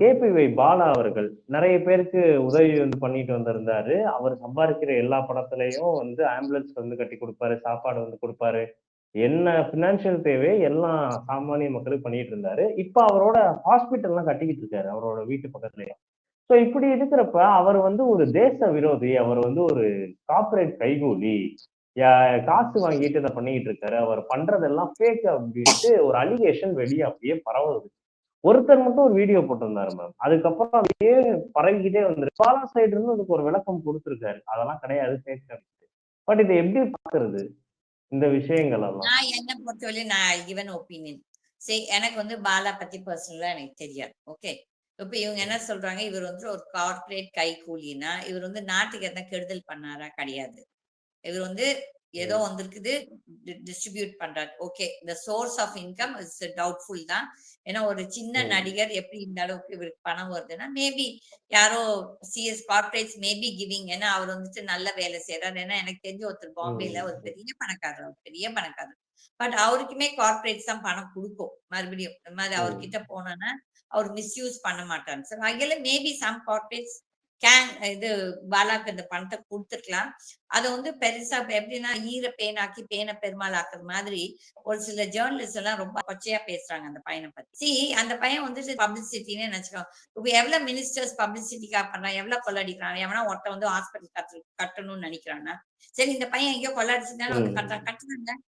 KPY Bala அவர்கள் நிறைய பேருக்கு உதவி வந்து பண்ணிட்டு வந்திருந்தாரு. அவர் சம்பாதிக்கிற எல்லா படத்துலயும் வந்து ஆம்புலன்ஸ் வந்து கட்டி கொடுப்பாரு சாப்பாடு வந்து கொடுப்பாரு என்ன பினான்சியல் தேவை எல்லாம் சாமானிய மக்களுக்கு பண்ணிட்டு இருந்தாரு. இப்ப அவரோட ஹாஸ்பிட்டல்லாம் கட்டிக்கிட்டு இருக்காரு. அவரோட வீட்டு பக்கத்துலயும் ஸோ இப்படி இருக்கிறப்ப அவர் வந்து ஒரு தேச விரோதி. அவர் வந்து ஒரு கார்ப்பரேட் கைகூலி. காசு வாங்கிட்டு இதை பண்ணிக்கிட்டு இருக்காரு. அவர் பண்றதெல்லாம் ஃபேக் அப்படின்ட்டு ஒரு அலிகேஷன் வெளியே அப்படியே பரவுது. ஒருத்தர் மட்டும் ஒரு வீடியோ போட்டிருந்தாரு மேம். அதுக்கப்புறம் அப்படியே பரவிக்கிட்டே வந்துரு பாலா சைடு இருந்து அதுக்கு ஒரு விளக்கம் கொடுத்துருக்காரு அதெல்லாம் கிடையாது ஃபேக் பட் இத எப்படி பாக்குறது இந்த விஷயங்கள் எல்லாம். நான் என்ன பொறுத்தவரை நான் கிவன் ஒப்பீனியன். சரி எனக்கு வந்து பாலா பத்தி பர்சனலா எனக்கு தெரியாது. ஓகே. இப்ப இவங்க என்ன சொல்றாங்க, இவர் வந்து ஒரு கார்பரேட் கை கூலினா இவர் வந்து நாட்டுக்கு எதனா கெடுதல் பண்ணாரா? கிடையாது. இவர் வந்து ஏதோ. வந்திருக்குது டிஸ்ட்ரிபியூட் பண்றாரு. ஓகே. இந்த source of income is doubtful தான். ஏன்னா ஒரு சின்ன. நடிகர் எப்படி இந்த அளவுக்கு இவருக்கு பணம் வருதுன்னா, மேபி யாரோ சிஎஸ் கார்ப்பரேட்ஸ் மேபி கிவிங் ஏன்னா அவர் வந்துட்டு நல்ல வேலை செய்றாரு. ஏன்னா எனக்கு தெரிஞ்ச ஒருத்தர் பாம்பேல ஒரு. பெரிய பணக்காரர். அவர் பெரிய பணக்காரர். பட் அவருக்குமே கார்ப்பரேட்ஸ் தான் பணம் குடுக்கும். மறுபடியும். இந்த மாரி ம். அவர்கிட்ட போனோம்னா, அவர் மிஸ்யூஸ் பண்ண மாட்டாங்க. ஸோ அகைல மேபி சம் கார்ப்பரேட்ஸ் கேன் இது பாலாக்கு இந்த பணத்த குடுத்துருக்கலாம். அத வந்து பெருசா எப்படின்னா, ஈர பேனாக்கி பேன பெருமாள் ஆக்குற மாதிரி, ஒரு சில ஜர்னலிஸ்ட் எல்லாம் ரொம்ப கொச்சையா பேசுறாங்க அந்த பையன பத்தி. சி அந்த பையன் வந்துட்டு பப்ளிசிட்டின்னே நெனச்சுக்கோ. இப்ப எவ்வளோ மினிஸ்டர்ஸ் பப்ளிசிட்டிக்காக பண்றான்? எவ்வளோ கொள்ளடிக்கிறான்? எவனா ஒருத்தன் வந்து ஹாஸ்பிட்டல் கட்டு கட்டணும்னு நெனைக்கிறானா? சரி இந்த பையன் எங்கேயோ கொள்ள அடிச்சதுனால வந்து ம். கட்டுறான். கட்டணும்ல.